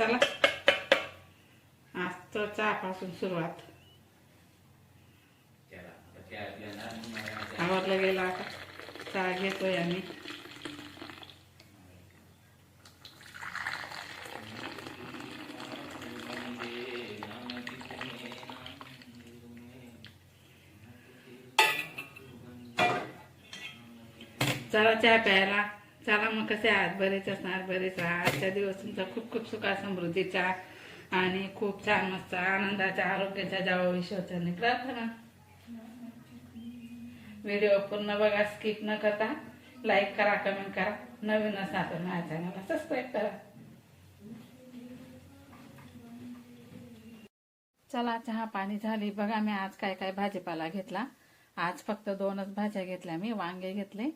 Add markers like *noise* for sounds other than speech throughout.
चला. आज तर चहापासून सुरुवात. आवरलं गेला आता. चहा घेतोय आम्ही. चला चहा प्यायला. चला मग कसे आहात? बरेच असणार बरेच आहात. आजच्या दिवस तुमचा खूप खूप सुखा समृद्धीचा आणि खूप छान मस्त आनंदाच्या आरोग्याच्या जावा विश्वासाने प्रार्थना. व्हिडिओ पूर्ण बघा स्किप न करता लाईक करा कमेंट करा. नवीन असणार तर माझ्या चॅनलला सबस्क्राईब करा. चला चहा पाणी झाली. बघा मी आज काय काय भाजीपाला घेतला. आज फक्त दोनच भाज्या घेतल्या मी. वांगे घेतले.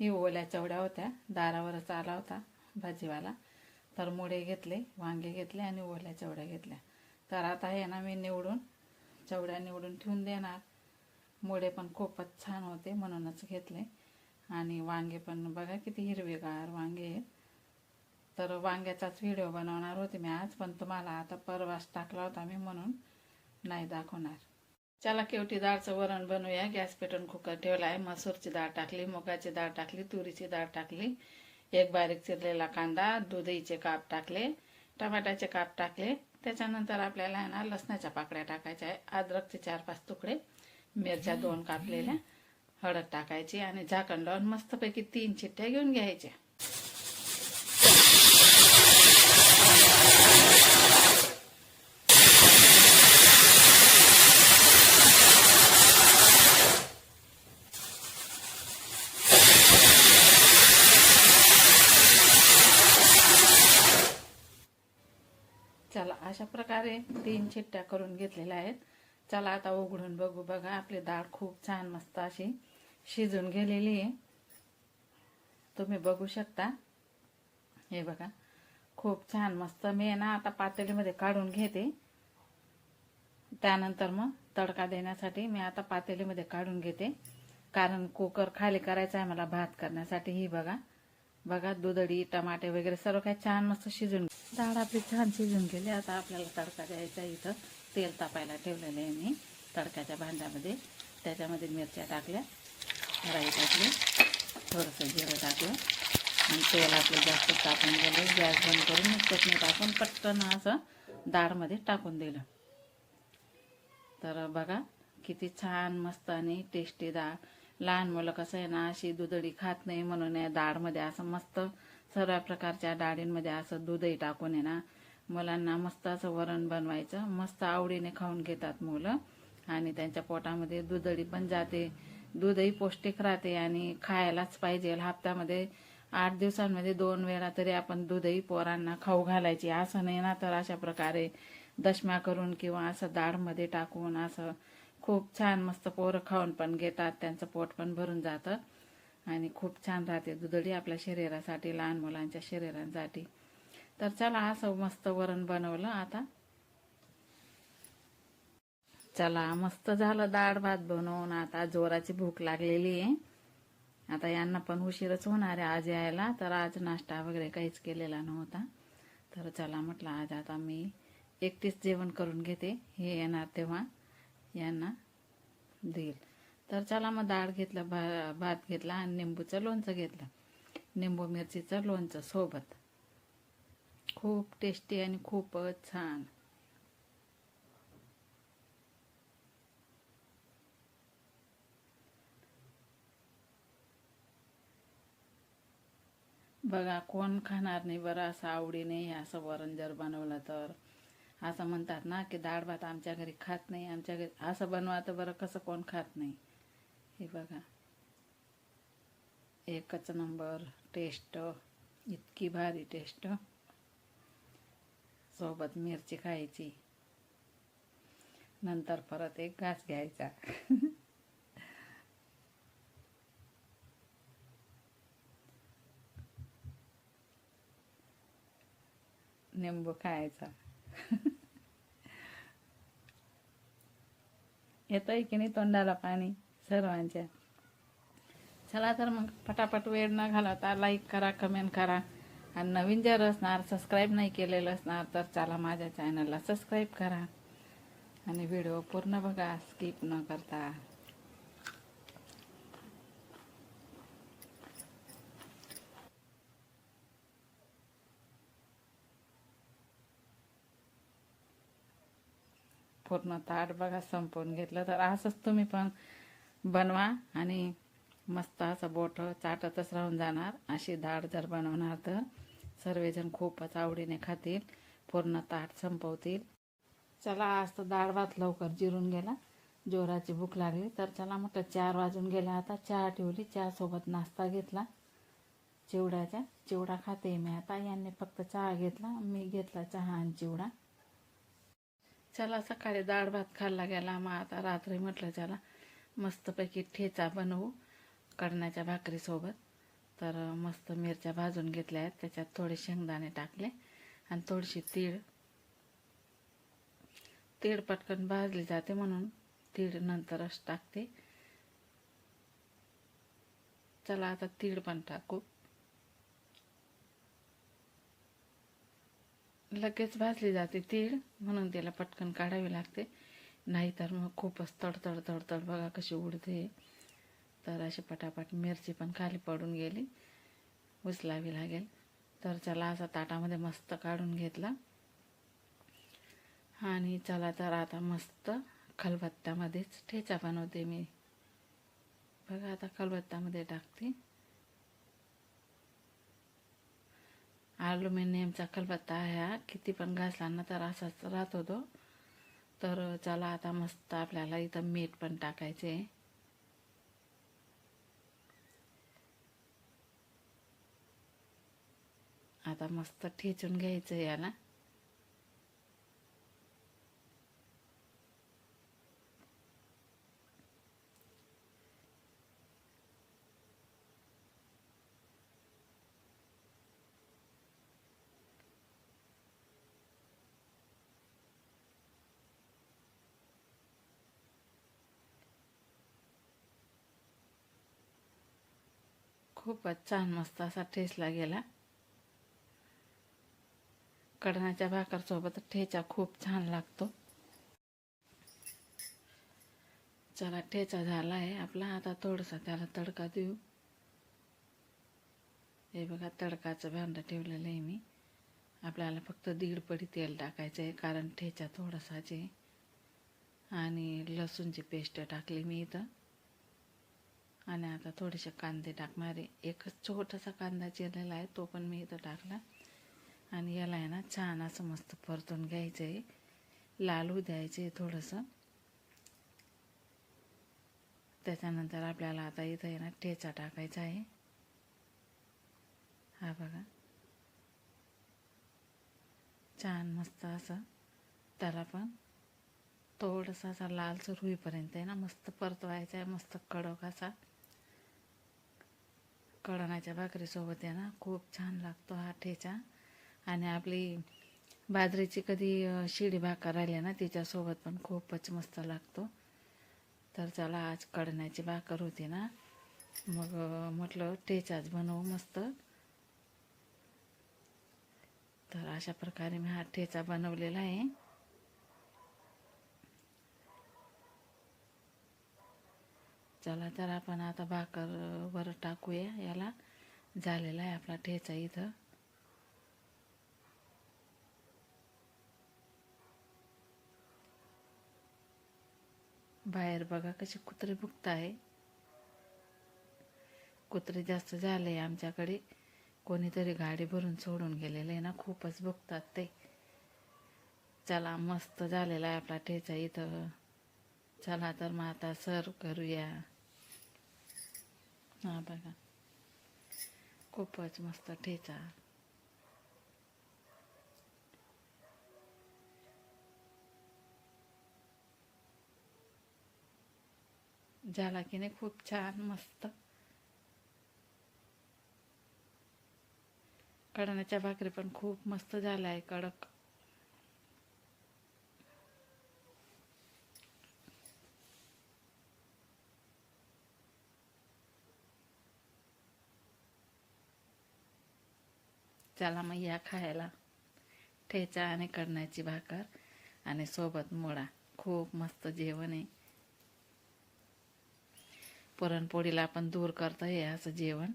ही ओल्या चवड्या होत्या. दारावरच आला होता भाजीवाला. तर मुळे घेतले वांगे घेतले आणि ओल्या चवड्या घेतल्या. तर आता हे ना मी निवडून चवड्या निवडून ठेवून देणार. मुळे पण खूपच छान होते म्हणूनच घेतले. आणि वांगे पण बघा किती हिरवेगार वांगे आहेत. तर वांग्याचाच व्हिडिओ बनवणार होते मी आज पण तुम्हाला आता परवास टाकला होता मी म्हणून नाही दाखवणार. चला केवटी डाळचं वरण बनवूया. गॅस पेटून कुकर ठेवला आहे. मसूरची डाळ टाकली मुगाची डाळ टाकली तुरीची डाळ टाकली एक बारीक चिरलेला कांदा दुधईचे काप टाकले टमाट्याचे काप टाकले. त्याच्यानंतर आपल्याला आहे ना लसणाच्या पाकळ्या टाकायच्या आहे. अद्रकचे चार पाच तुकडे मिरच्या दोन कापलेल्या हळद टाकायची आणि झाकण लावून मस्तपैकी तीन चिठ्ठ्या घेऊन घ्यायच्या चला अशा प्रकारे तीन चिट्ट्या करून घेतलेल्या आहेत. चला आता उघडून बघू बघा आपली डाळ खूप छान मस्त अशी शिजून गेलेली आहे. तुम्ही बघू शकता. हे बघा खूप छान मस्त. मी ना आता पातेलीमध्ये काढून घेते. त्यानंतर मग तडका देण्यासाठी मी आता पातेलीमध्ये काढून घेते. कारण कुकर खाली करायचा आहे मला भात करण्यासाठी ही बघा. बघा दुधडी टमाटे वगैरे सर्व काही छान मस्त शिजून डाळ आपली छान शिजून गेली. आता आपल्याला तडका द्यायचा इथं. तेल तापायला ठेवलेलं आहे मी तडक्याच्या भांड्यामध्ये. त्याच्यामध्ये मिरच्या टाकल्या. राई टाकली. थोडंसं जिरं टाकलं. आणि तेल आपलं जास्त टाकून गेले. गॅस बंद करून चटणी टाकून पटकन असं डाळमध्ये टाकून दिलं. तर बघा किती छान मस्त आणि टेस्टी डाळ. लहान मुलं कसं आहे ना अशी दुधडी खात नाही म्हणून या डाळमध्ये असं मस्त सर्व प्रकारच्या डाळींमध्ये असं दूधही टाकून आहे ना मुलांना मस्त असं वरण बनवायचं. मस्त आवडीने खाऊन घेतात मुलं. आणि त्यांच्या पोटामध्ये दुधडी पण जाते. दूधही पौष्टिक राहते आणि खायलाच पाहिजे. हप्त्यामध्ये आठ दिवसांमध्ये दोन वेळा तरी आपण दूधही पोरांना खाऊ घालायची. असं नाही ना तर अशा प्रकारे दशम्या करून किंवा असं डाळमध्ये टाकून असं खूप छान मस्त पोरं खाऊन पण घेतात त्यांचं पोट पण भरून जातं. आणि खूप छान राहते दुधडी आपल्या शरीरासाठी लहान मुलांच्या शरीरांसाठी. तर चला असं मस्त वरण बनवलं आता. चला मस्त झालं डाळ भात बनवून. आता जोराची भूक लागलेली आहे. आता यांना पण उशीरच होणार आहे आज यायला. तर आज नाश्ता वगैरे काहीच केलेला नव्हता. तर चला म्हटलं आज आता मी एकटीच जेवण करून घेते. हे येणार तेव्हा. यांना देईल. तर चला मग डाळ घेतलं भा भात घेतला आणि निंबूचं लोणचं घेतलं. निंबू मिरचीचं लोणचं सोबत. खूप टेस्टी आणि खूपच छान. बघा कोण खाणार नाही बरं असं आवडीने असं वरण जर बनवलं तर. असं म्हणतात ना की डाळ भात आमच्या घरी खात नाही आमच्या घरी असं बनवा तर बरं कसं कोण खात नाही. हे बघा. एकच नंबर टेस्ट इतकी भारी टेस्ट सोबत मिरची खायची. नंतर परत एक घास घ्यायचा. *laughs* निंबू खायचा. येतंय की नाही तोंडाला पाणी सर्वांच्या. चला तर मग पटापट वेळ न घालवता लाईक करा कमेंट करा. आणि नवीन जर असणार सबस्क्राईब नाही केलेलं असणार तर चला माझ्या चॅनलला सबस्क्राईब करा. आणि व्हिडिओ पूर्ण बघा स्किप न करता. पूर्ण ताट बघा संपवून घेतलं. तर असंच तुम्ही पण बनवा आणि मस्त असं बोट चाटतच राहून जाणार. अशी डाळ जर बनवणार तर सर्वजण खूपच आवडीने खातील. पूर्ण ताट संपवतील. चला आज तर डाळ भात लवकर जिरून गेला. जोराची भूक लागली. तर चला म्हटलं चार वाजून गेल्या आता. चहा ठेवली. चहासोबत नाश्ता घेतला. चिवड्याचा चिवडा खाते मी आता. यांनी फक्त चहा घेतला. मी घेतला चहा आणि चिवडा. चला सकाळी डाळ भात खाल्ला गेला. मग आता रात्री म्हटलं चला मस्तपैकी ठेचा बनवू कडण्याच्या भाकरीसोबत. तर मस्त मिरच्या भाजून घेतल्या आहेत. त्याच्यात थोडे शेंगदाणे टाकले आणि थोडीशी तीळ. तीळ पटकन भाजली जाते म्हणून तीळ नंतरच टाकते. चला आता तीळ पण टाकू. लगेच भाजली जाते तीळ म्हणून त्याला पटकन काढावी लागते. नाहीतर मग खूपच तडतड तडतड बघा कशी उडते. तर अशी पटापट मिरची पण खाली पडून गेली. उचलावी लागेल. तर चला असा ताटामध्ये मस्त काढून घेतला. आणि चला तर आता मस्त खलबत्त्यामध्येच ठेचा बनवते मी. बघा आता खलबत्त्यामध्ये टाकते. ॲल्युमिनियमचा खलबत्ता आहे हा किती पण घासला ना तर असाच राहत होतो. तर चला आता मस्त आपल्याला इथं मीठ पण टाकायचे. आता मस्त ठेचून घ्यायचं याला. खूपच छान मस्त असा ठेचला गेला. कडण्याच्या भाकरसोबत ठेचा खूप छान लागतो. चला ठेचा झाला आहे आपला. आता थोडासा त्याला तडका देऊ. हे बघा तडकाचं भांडं ठेवलेलं आहे मी. आपल्याला फक्त दीड पडी तेल टाकायचं आहे कारण ठेचा थोडासाच आहे. आणि लसूणची पेस्ट टाकली मी इथं. आणि आता थोडेसे कांदे टाकणारे एकच छोटासा कांदा चिरलेला आहे तो पण मी इथं टाकला. आणि याला आहे ना छान असं मस्त परतून घ्यायचं आहे. लाल होऊ द्यायचं आहे थोडंसं. त्याच्यानंतर आपल्याला आता इथं आहे ना ठेचा टाकायचा आहे. हा बघा. छान मस्त असं. त्याला पण थोडंसं असा लालसर होईपर्यंत आहे ना मस्त परतवायचा आहे मस्त कडक असा. कळणाच्या भाकरीसोबत आहे ना खूप छान लागतो हा ठेचा. आणि आपली बाजरीची कधी शिडी भाकर राहिली ना तिच्यासोबत पण खूपच मस्त लागतो. तर चला आज कडण्याची भाकर होती ना. मग म्हटलं ठेचाच बनवू मस्त. तर अशा प्रकारे मी हा ठेचा बनवलेला आहे. चला तर आपण आता भाकर वर टाकूया. याला झालेला आहे आपला ठेचा इथं. बाहेर बघा कसे कुत्रे भुकत आहे कुत्रे जास्त झाले आमच्याकडे. कोणीतरी गाडी भरून सोडून गेलेले ना खूपच भुकतात ते. चला मस्त झालेला आहे आपला ठेचा इथं. चला तर मग आता सर्व करूया. हा बघा. खूपच मस्त ठेचा. झाला की नाही? खूप छान मस्त. कडाण्याच्या भाकरी पण खूप मस्त झाला आहे कडक. चला मग या खायला ठेचा आणि कडण्याची भाकर आणि सोबत मोडा खूप मस्त जेवण आहे. पुरणपोळीला आपण दूर करतो हे असं जेवण.